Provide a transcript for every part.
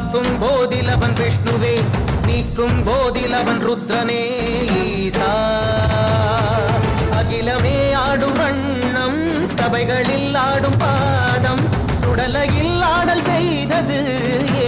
காக்கும் போதிலவன் விஷ்ணுவே நீக்கும் போதிலவன் ருத்ரனே ஈசா. அகிலமே ஆடும் வண்ணம் சபைகளில் ஆடும் பாதம் சுடலையில் ஆடல் செய்தது ஏ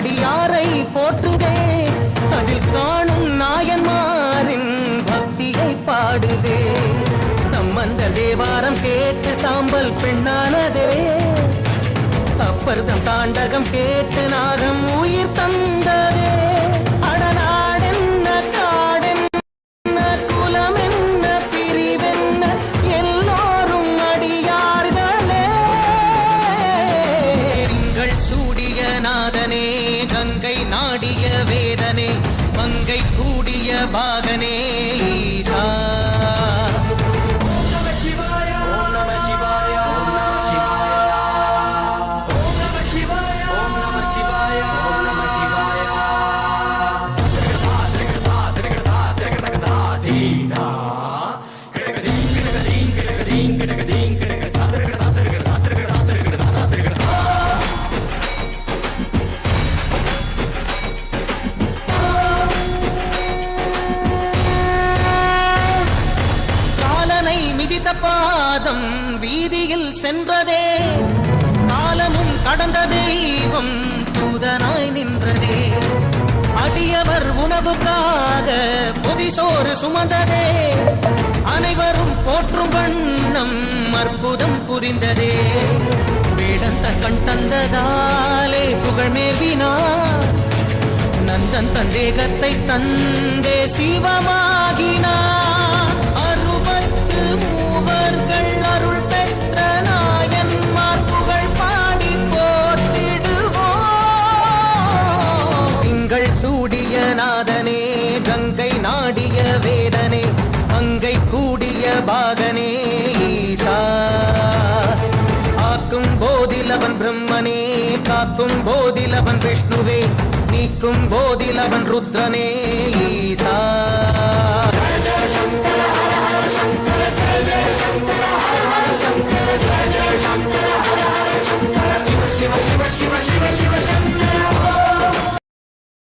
அடியாரை போற்றுதே. அதில் காணும் நாயன்மாரின் பக்தியை பாடுதே. நம்மந்த தேவாரம் கேட்டு சாம்பல் பெண்ணானதே. அப்பர்தம் தாண்டகம் கேட்டு நாகம் உயிர் தந்ததே. மங்கை கூடிய பாகனே. பாதம் வீதியில் சென்றதே. காலமும் கடந்த தெய்வம் தூதனாய் நின்றதே. அடியவர் உணவுக்காக பொதிசோறு சுமந்ததே. அனைவரும் போற்றும் வண்ணம் அற்புதம் புரிந்ததே. வேடந்த கண் தந்ததாலே புகழ்மேவினா நந்தன் தந்தேகத்தை தந்தே சிவமாகினார். ஈசா ஆக்கும் அவன் பிரம்மனே காக்கும் போதில் அவன் விஷ்ணுவே நீக்கும் போதில் அவன் ருத்ரனே ஈசா. Shiva, Shiva, Shiva, Shiva,